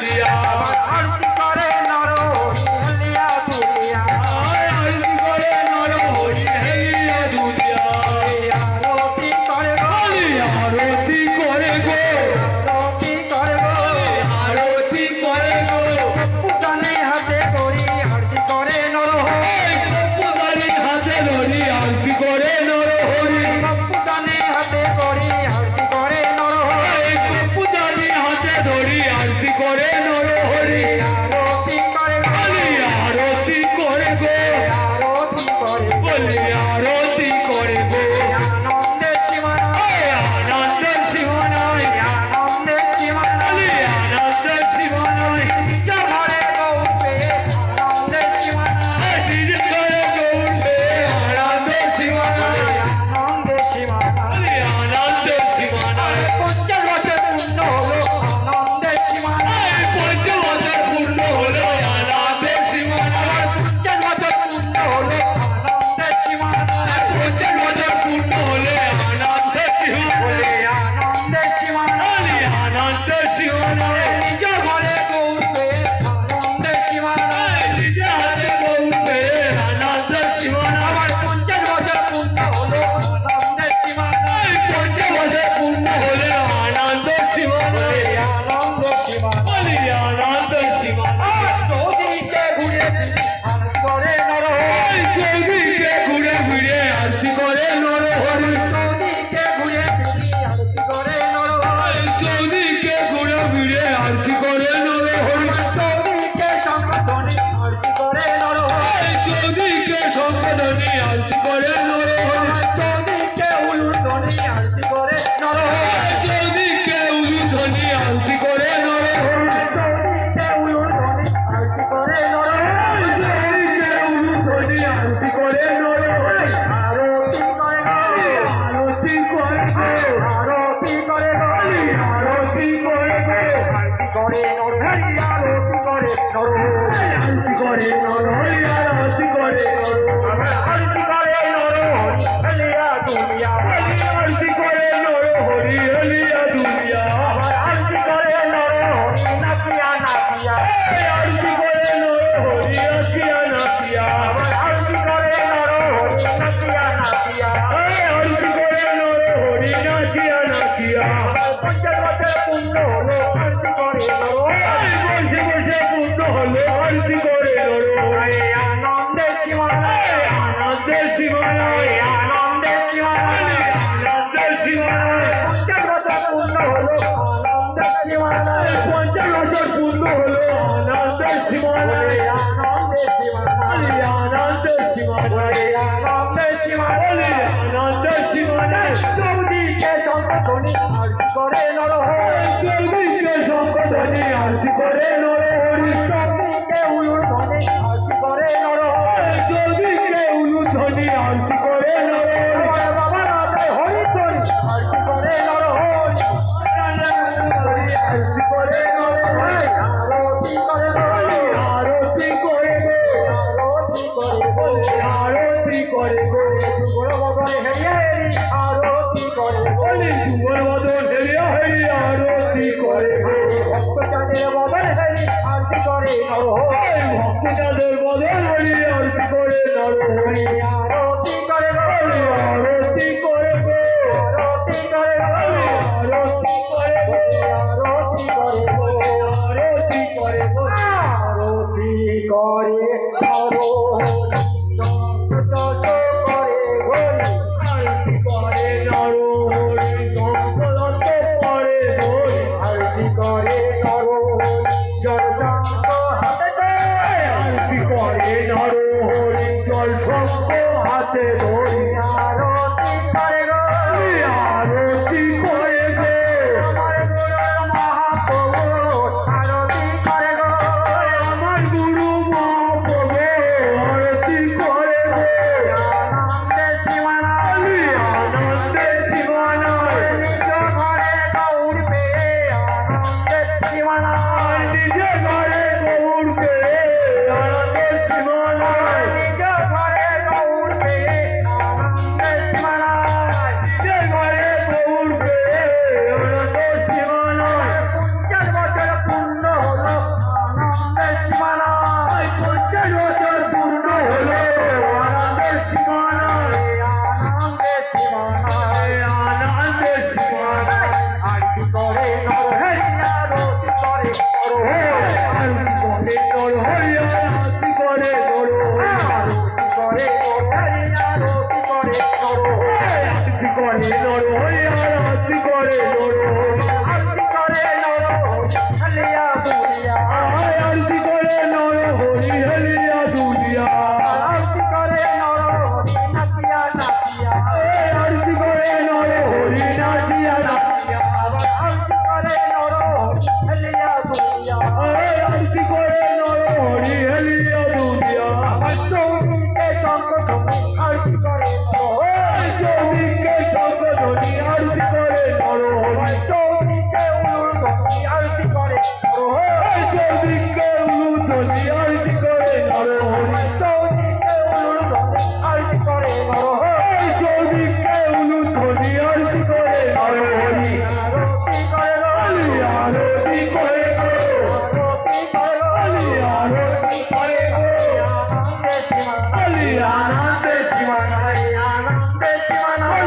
Yeah. পঞ্চাশ বছর পূর্ণ হলো আনন্দের সীমানা রে আনন্দের সীমানা আনন্দের সীমানা রে আনন্দের সীমানা রে করে নরহ চৌদিকে করে করে আরতি করে আরতি করে করে নড়ো আরতি করে নড়ো আরতি করে নড়ো হলিয়া বুলিয়া আরতি করে নড়ো হরি হলি দেখতে মানা